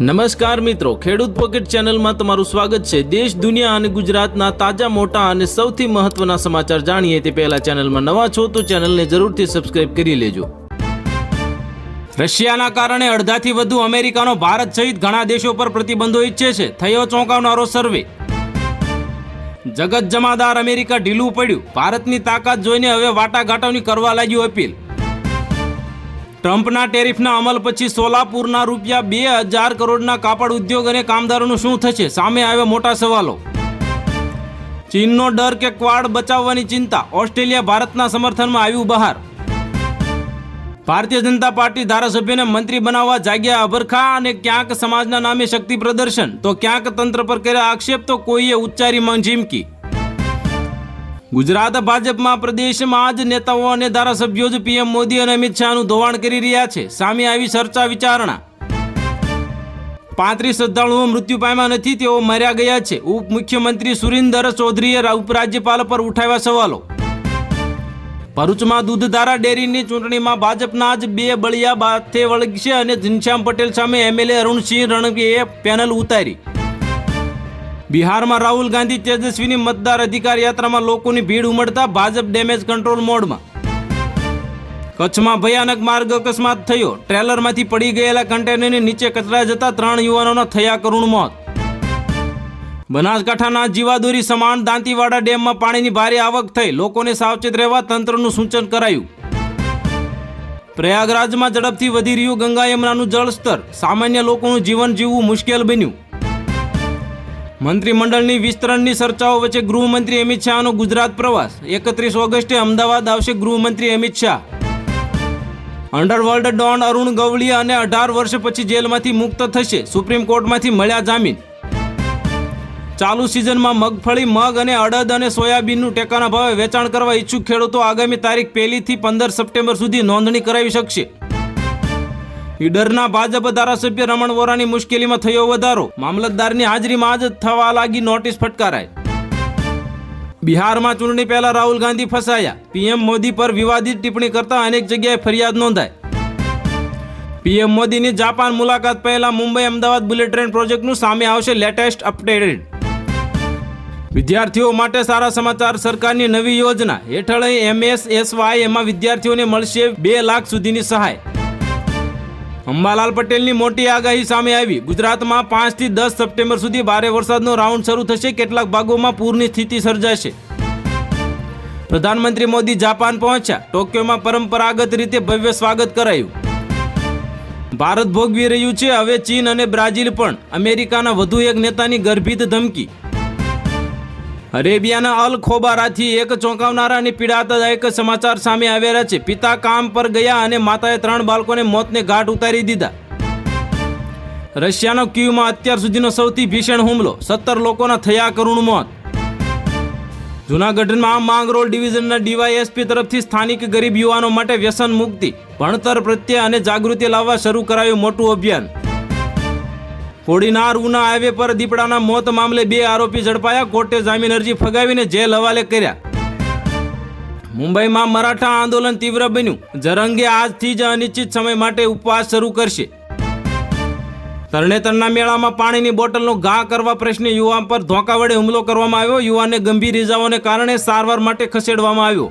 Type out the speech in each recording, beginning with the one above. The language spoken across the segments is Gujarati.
નમસ્કાર મિત્રો, ખેડૂત પોકેટ ચેનલમાં તમારું સ્વાગત છે. દેશ, દુનિયા અને ગુજરાતના તાજા, મોટા અને સૌથી મહત્વના સમાચાર જાણીએ તે પહેલા ચેનલમાં નવા છો તો ચેનલને જરૂરથી સબસ્ક્રાઇબ કરી લેજો. રશિયાના કારણે અડધાથી વધુ અમેરિકાનો ભારત સહિત ઘણા દેશો પર પ્રતિબંધો ઈચ્છે છે. થયો ચોંકાવનારો સર્વે. જગત જમાદાર અમેરિકા ઢીલું પડ્યું. ભારતની તાકાત જોઈને હવે વાટાઘાટોની કરવા લાગ્યું અપીલ. ટ્રમ્પના ટેરિફના અમલ પછી સોલાપુરના રૂપિયા બે હજાર કરોડના કાપડ ઉદ્યોગ અને કામદારોનું શું થશે? સામે આવ્યા મોટા સવાલો. ચીનનો ડર કે ક્વાડ બચાવવાની ચિંતા? ઓસ્ટ્રેલિયા ભારતના સમર્થનમાં આવ્યું બહાર. ભારતીય જનતા પાર્ટી ધારાસભ્યને મંત્રી બનાવવા જાગ્યા અભરખા અને ક્યાંક સમાજના નામે શક્તિ પ્રદર્શન. તો ક્યાંક તંત્ર પર કર્યા આક્ષેપ, તો કોઈએ ઉચ્ચારી માંગ ચીમકી ગુજરાત ભાજપમાં પ્રદેશમાં જ નેતાઓ અને ધારાસભ્યો જ પીએમ મોદી અને અમિત શાહનું ધોવાણ કરી રહ્યા છે. સામે આવી ચર્ચા વિચારણા. પાંત્રીસ શ્રદ્ધાળુઓ મૃત્યુ પામ્યા નથી, તેઓ મર્યા ગયા છે. ઉપ મુખ્યમંત્રી સુરિન્દર ચૌધરીએ ઉપરાજ્યપાલ પર ઉઠાવ્યા સવાલો. ભરૂચમાં દૂધધારા ડેરીની ચૂંટણીમાં ભાજપના જ બે બળિયા બાથે વળગશે અને ઘનશ્યામ પટેલ સામે એમએલએ અરુણસિંહ રણવીએ પેનલ ઉતારી. બિહારમાં રાહુલ ગાંધી તેજસ્વીની મતદાર અધિકાર યાત્રામાં લોકોની ભીડ ઉમડતા ભાજપ ડેમેજ કંટ્રોલ મોડમાં. કચ્છમાં ભયાનક માર્ગ અકસ્માત થયો. ટ્રેલરમાંથી પડી ગયેલા કન્ટેનરની નીચે કચરા જતા ત્રણ યુવાનોના થયા કરુણ મોત. બનાસકાંઠાના જીવાદોરી સમાન દાંતીવાડા ડેમમાં પાણીની ભારે આવક થઈ. લોકોને સાવચેત રહેવા તંત્રનું સૂચન કરાયું. પ્રયાગરાજમાં ઝડપથી વધી રહ્યું ગંગા યમુનાનું જળસ્તર. સામાન્ય લોકોનું જીવન જીવવું મુશ્કેલ બન્યું. મંત્રીમંડળની વિસ્તરણની ચર્ચાઓ વચ્ચે ગૃહમંત્રી અમિત શાહનો ગુજરાત પ્રવાસ. એકત્રીસ ઓગસ્ટે અમદાવાદ આવશે ગૃહમંત્રી અમિત શાહ. અંડરવર્લ્ડ ડોન અરુણ ગવળી અને અઢાર વર્ષ પછી જેલમાંથી મુક્ત થશે. સુપ્રીમ કોર્ટમાંથી મળ્યા જામીન. ચાલુ સિઝનમાં મગફળી, મગ અને અડદ અને સોયાબીનનું ટેકાના ભાવે વેચાણ કરવા ઈચ્છુક ખેડૂતો આગામી તારીખ પહેલીથી પંદર સપ્ટેમ્બર સુધી નોંધણી કરાવી શકશે. ઈડરના ભાજપ ધારાસભ્ય રમણ વોરાની મુશ્કેલીમાં થયો વધારો. મામલતદારની હાજરીમાં જ થવા લાગી નોટિસ ફટકારાય બિહારમાં ચૂંટણી પહેલા રાહુલ ગાંધી ફસાયા. પીએમ મોદી પર વિવાદિત ટિપ્પણી કરતા અનેક જગ્યાએ ફરિયાદ નોંધાય પીએમ મોદીની જાપાન મુલાકાત પહેલા મુંબઈ અમદાવાદ બુલેટ ટ્રેન પ્રોજેક્ટનું સામે આવશે લેટેસ્ટ અપડેટેડ વિદ્યાર્થીઓ માટે સારા સમાચાર સરકારની નવી યોજના. હેઠળ એમએસએસવાય એમાં વિદ્યાર્થીઓને મળશે બે લાખ સુધીની સહાય. અંબાલાલ પટેલની મોટી આગાહી સામે આવી. ગુજરાતમાં પાંચથી દસ સપ્ટેમ્બર સુધી ભારે વરસાદનો રાઉન્ડ શરૂ થશે. કેટલાક ભાગોમાં પૂરની સ્થિતિ સર્જાશે. પ્રધાનમંત્રી મોદી જાપાન પહોંચ્યા. ટોક્યોમાં પરંપરાગત રીતે ભવ્ય સ્વાગત કરાયું. ભારત ભોગવી રહ્યું છે. હવે ચીન અને બ્રાઝિલ પણ. અમેરિકાના વધુ એક નેતાની ગર્ભિત ધમકી. અરેબિયાના અલ ખોબારાથી એક ચોંકાવનારા અને એક સમાચાર સામે આવ્યા છે. પિતા કામ પર ગયા અને માતાએ ત્રણ બાળકોને મોતને ઘાટ ઉતારી દીધા. રશિયાનો ક્યુમાં અત્યાર સુધીનો સૌથી ભીષણ હુમલો. સત્તર લોકોના થયા કરુણ મોત. જુનાગઢમાં માંગરોળ ડિવિઝનના ડીવાયએસપી તરફથી સ્થાનિક ગરીબ યુવાનો માટે વ્યસન મુક્તિ, ભણતર પ્રત્યે અને જાગૃતિ લાવવા શરૂ કરાયું મોટું અભિયાન. કોડીનાર ઉના હાઈવે પર દીપડાના મોત મામલે બે આરોપી ઝડપાયા. કોર્ટે જામીન અરજી ફગાવીને જેલ હવાલે કર્યા. મુંબઈમાં મરાઠા આંદોલન તીવ્ર બન્યું. જરંગે આજથી જ અનિશ્ચિત સમય માટે ઉપવાસ શરૂ કરશે. તરણેતરના મેળામાં પાણીની બોટલનો ઘા કરવા પ્રશ્ને યુવાન પર ધોકા વડે હુમલો કરવામાં આવ્યો. યુવાનને ગંભીર ઇજાઓને કારણે સારવાર માટે ખસેડવામાં આવ્યો.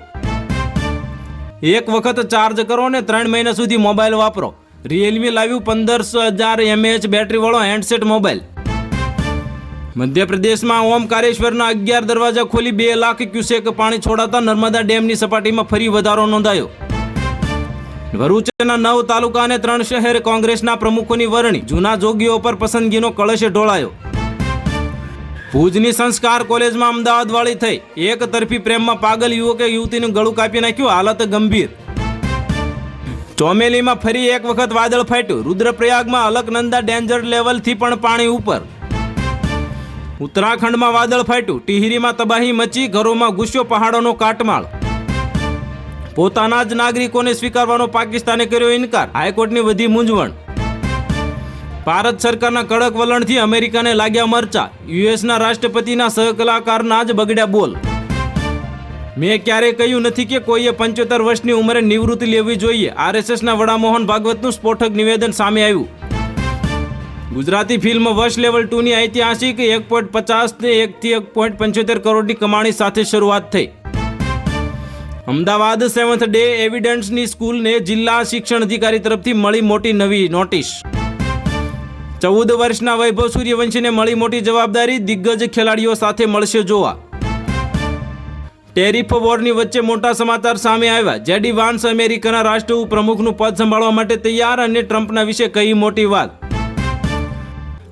એક વખત ચાર્જ કરો અને ત્રણ મહિના સુધી મોબાઈલ વાપરો. રિયલમી લાવ્યું પંદરસો હજાર એમએચ બેટરીવાળો હેન્ડસેટ મોબાઈલ મધ્યપ્રદેશમાં ઓમકારેશ્વરના અગિયાર દરવાજા ખોલી બે લાખ ક્યુસેક પાણી છોડાતા નર્મદા ડેમની સપાટીમાં ફરી વધારો નોંધાયો. ભરૂચના નવ તાલુકા અને ત્રણ શહેર કોંગ્રેસના પ્રમુખોની વરણી. જૂના જોગીઓ પર પસંદગીનો કળશ ઢોળાયો. ભુજની સંસ્કાર કોલેજમાં અમદાવાદ વાળી થઈ. એક તરફી પ્રેમમાં પાગલ યુવકે યુવતીનું ગળું કાપી નાખ્યું, હાલત ગંભીર. ચોમેલીમાં ફરી એક વખત વાદળ ફાટ્યું. રુદ્રપ્રયાગમાં અલકનંદા ડેન્જર લેવલથી પણ પાણી ઉપર. ઉત્તરાખંડમાં વાદળ ફાટ્યું. ટિહરીમાં તબાહી મચી, ઘરોમાં ગુસ્સો, પહાડોનો કાટમાળ. પોતાના જ નાગરિકોને સ્વીકારવાનો પાકિસ્તાને કર્યો ઇનકાર. હાઈકોર્ટની વધી મૂંઝવણ. ભારત સરકારના કડક વલણથી અમેરિકાને લાગ્યા મરચા. યુએસના રાષ્ટ્રપતિના સહકલાકારના જ બગડ્યા બોલ. મેં ક્યારેય કહ્યું નથી કે કોઈએ પંચોતેર વર્ષની ઉંમરે નિવૃત્તિ લેવી જોઈએ. આરએસએસના વડા મોહન ભાગવતનું સ્ફોટક નિવેદન સામે આવ્યું. ગુજરાતી ફિલ્મ વર્ષ લેવલ ટુની ઐતિહાસિક એક પોઈન્ટ પચાસ ને એકથી એક પોઈન્ટ પંચોતેર કરોડની કમાણી સાથે શરૂઆત થઈ. અમદાવાદ સેવન્થ ડે એવિડન્સની સ્કૂલને જિલ્લા શિક્ષણ અધિકારી તરફથી મળી મોટી નવી નોટિસ. ચૌદ વર્ષના વૈભવ સૂર્યવંશીને મળી મોટી જવાબદારી દિગ્ગજ ખેલાડીઓ સાથે મળશે જોવા. ટેરિફ વોરની વચ્ચે મોટા સમાચાર સામે આવ્યા. જેડી વાન્સ અમેરિકાના રાષ્ટ્ર પ્રમુખનું પદ સંભાળવા માટે તૈયાર અને ટ્રમ્પના વિશે કહી મોટી વાત?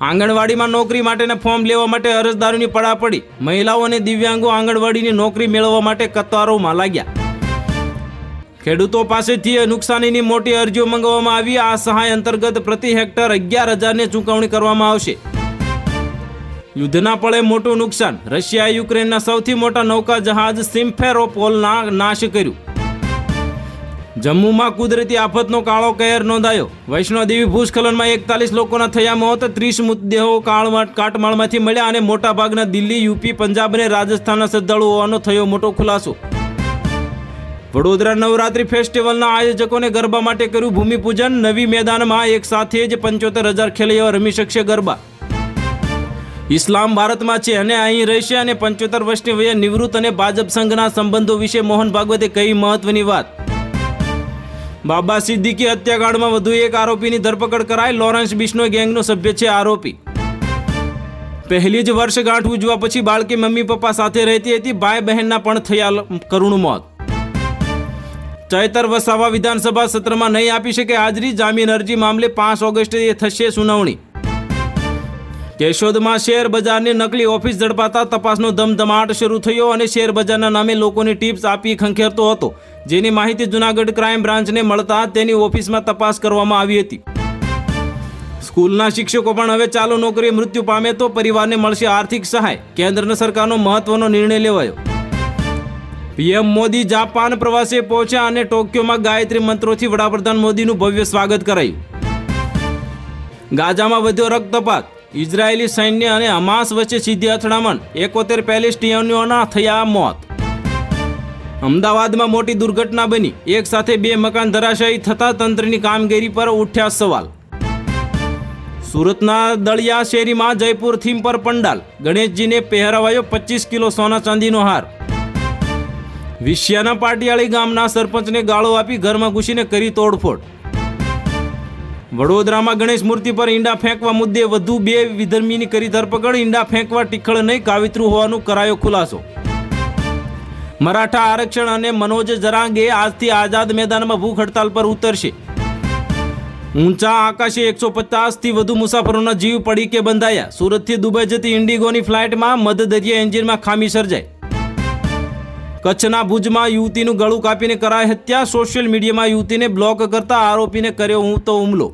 આંગણવાડીમાં નોકરી માટેના ફોર્મ લેવા માટે અરજદારોની પડાપડી મહિલાઓ અને દિવ્યાંગો આંગણવાડીની નોકરી મેળવવા માટે કતારોમાં લાગ્યા. ખેડૂતો પાસેથી નુકસાનીની મોટી અરજીઓ મંગાવવામાં આવી. આ સહાય અંતર્ગત પ્રતિ હેક્ટર અગિયાર હજારની ચૂકવણી કરવામાં આવશે. યુદ્ધના પળે મોટું નુકસાન. રશિયાએ યુક્રેનના સૌથી મોટા નૌકા જહાજ સિમ્ફેરોપોલના નાશ કર્યું. જમ્મુમાં કુદરતી આફતનો કાળો કહેર નોંધાયો. વૈષ્ણોદેવી ભૂસ્ખલનમાં એકતાલીસ લોકોના થયા મોત, ત્રીસ મૃતદેહો કાટમાળમાંથી મળ્યા અને મોટાભાગના દિલ્હી, યુપી, પંજાબ અને રાજસ્થાનના શ્રદ્ધાળુ હોવાનો થયો મોટો ખુલાસો. વડોદરા નવરાત્રી ફેસ્ટિવલના આયોજકોને ગરબા માટે કર્યું ભૂમિપૂજન. નવી મેદાનમાં એક સાથે જ પંચોતેર હજાર ખેલૈયાઓ રમી શકશે ગરબા. ઇસ્લામ ભારતમાં છે અને અહીં રહેશે અને પંચોતેર વર્ષની વયે નિવૃત્ત અને ભાજપ સંઘના સંબંધો વિશે મોહન ભાગવતે કહી મહત્વની વાત? બાબા સિદ્દીકી હત્યાકાંડમાં વધુ એક આરોપીની ધરપકડ કરાઈ. લોરેન્સ બિશ્નો ગેંગનો સભ્ય છે આરોપી. પહેલી જ વર્ષગાંઠ ઉજવા પછી બાળકી મમ્મી પપ્પા સાથે રહેતી હતી. ભાઈ બહેનના પણ થયા કરુણ મોત. ચૈતર વસાવા વિધાનસભા સત્રમાં નહીં આપી શકે હાજરી. જામીન અરજી મામલે પાંચ ઓગસ્ટે થશે સુનાવણી. કેશોદમાં શેર બજારની નકલી ઓફિસ ઝડપાતા તપાસનો ધમધમાટ શરૂ થયો અને શેર બજારના નામે લોકોની ટિપ્સ આપી ખંખેરતો હતો. જેની માહિતી જુનાગઢ ક્રાઇમ બ્રાન્ચને મળતા તેની ઓફિસમાં તપાસ કરવામાં આવી હતી. સ્કૂલના શિક્ષકો પણ હવે ચાલુ નોકરી મૃત્યુ પામે તો પરિવારને મળશે આર્થિક સહાય. કેન્દ્ર સરકારનો મહત્વનો નિર્ણય લેવાયો. પીએમ મોદી જાપાન પ્રવાસે પહોંચ્યા અને ટોક્યોમાં ગાયત્રી મંત્રોથી વડાપ્રધાન મોદીનું ભવ્ય સ્વાગત કરાયું. ગાઝામાં વધ્યો રક્તપાત. ઇઝરાયેલી સૈન્ય અને હમાસ વચ્ચે સીધી અથડામણ. એકોતેર પેલેસ્ટિયનોના થયા મોત. અમદાવાદમાં મોટી દુર્ઘટના બની. એક સાથે બે મકાન ધરાશાયી થતા તંત્રની કામગીરી પર ઉઠ્યા સવાલ. સુરતના દળિયા શેરીમાં જયપુર થીમ પર પંડાલ. ગણેશજીને પહેરાવાયો પચીસ કિલો સોના ચાંદીનો હાર. વિશ્યાના પાટિયાળી ગામના સરપંચને ગાળો આપી ઘરમાં ઘૂસીને કરી તોડફોડ. વડોદરામાં ગણેશ મૂર્તિ પર ઈંડા ફેંકવા મુદ્દે વધુ બે વિધર્મીની કરી ધરપકડ. ઈંડા ફેંકવા ટીખળ નહીં, કાવિતરું હોવાનું કરાયો ખુલાસો. મરાઠા આરક્ષણ અને મનોજ જરાંગે આજથી આઝાદ મેદાનમાં ભૂખ હડતાલ પર ઉતરશે. ઊંચા આકાશે એકસો પચાસથી વધુ મુસાફરોના જીવ પડી કે બંધાયા. સુરતથી દુબઈ જતી ઇન્ડિગોની ફ્લાઇટમાં મધદરિયા એન્જિનમાં ખામી સર્જાઈ. કચ્છના ભુજમાં યુવતીનું ગળું કાપીને કરાઈ હત્યા. સોશિયલ મીડિયામાં યુવતીને બ્લોક કરતા આરોપીને કર્યો હું તો હુમલો.